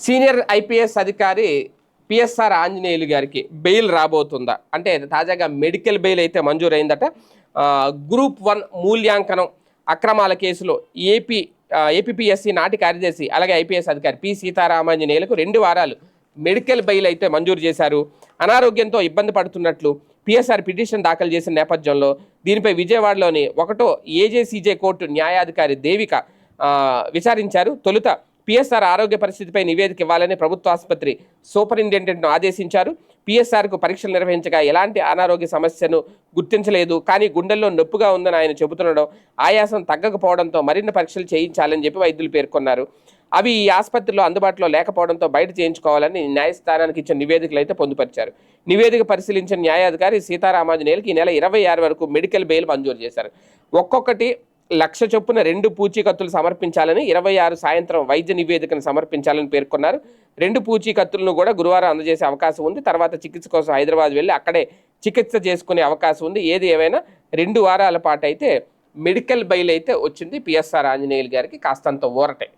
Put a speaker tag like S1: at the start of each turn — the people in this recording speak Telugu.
S1: సీనియర్ ఐపీఎస్ అధికారి పిఎస్ఆర్ ఆంజనేయులు గారికి బెయిల్ రాబోతుందా? అంటే తాజాగా మెడికల్ బెయిల్ అయితే మంజూరైందట. గ్రూప్ వన్ మూల్యాంకనం అక్రమాల కేసులో ఏపీ ఆ, ఏపీపీఎస్సీ నాటి కార్యదర్శి అలాగే ఐపీఎస్ అధికారి పి సీతారామాంజనేయులకు రెండు వారాలు మెడికల్ బెయిల్ అయితే మంజూరు చేశారు. అనారోగ్యంతో ఇబ్బంది పడుతున్నట్లు పిఎస్ఆర్ పిటిషన్ దాఖలు చేసిన నేపథ్యంలో దీనిపై విజయవాడలోని ఒకటో ఏజేసీజే కోర్టు న్యాయాధికారి దేవిక విచారించారు. తొలుత పిఎస్ఆర్ ఆరోగ్య పరిస్థితిపై నివేదిక ఇవ్వాలని ప్రభుత్వ ఆసుపత్రి సూపరింటెండెంట్ను ఆదేశించారు. పిఎస్ఆర్కు పరీక్షలు నిర్వహించగా ఎలాంటి అనారోగ్య సమస్యను గుర్తించలేదు. కానీ గుండెల్లో నొప్పిగా ఉందని ఆయన చెబుతుండడం ఆయాసం తగ్గకపోవడంతో మరిన్ని పరీక్షలు చేయించాలని చెప్పి వైద్యులు పేర్కొన్నారు. అవి ఈ ఆసుపత్రిలో అందుబాటులో లేకపోవడంతో బయట చేయించుకోవాలని న్యాయస్థానానికి ఇచ్చిన నివేదికలు అయితే పొందుపరిచారు. నివేదిక పరిశీలించిన న్యాయాధికారి సీతారామాంజనేయులకి ఈ నెల ఇరవై ఆరు వరకు మెడికల్ బెయిల్ మంజూరు చేశారు. ఒక్కొక్కటి లక్ష చొప్పున రెండు పూచీకత్తులు సమర్పించాలని ఇరవై ఆరు సాయంత్రం వైద్య నివేదికను సమర్పించాలని పేర్కొన్నారు. రెండు పూచీకత్తులను కూడా గురువారం అందజేసే అవకాశం ఉంది. తర్వాత చికిత్స కోసం హైదరాబాద్ వెళ్ళి అక్కడే చికిత్స చేసుకునే అవకాశం ఉంది. ఏది ఏమైనా రెండు వారాల పాటు అయితే మెడికల్ బయలు అయితే వచ్చింది. పిఎస్ఆర్ ఆంజనేయులు గారికి కాస్తంత ఊరటే.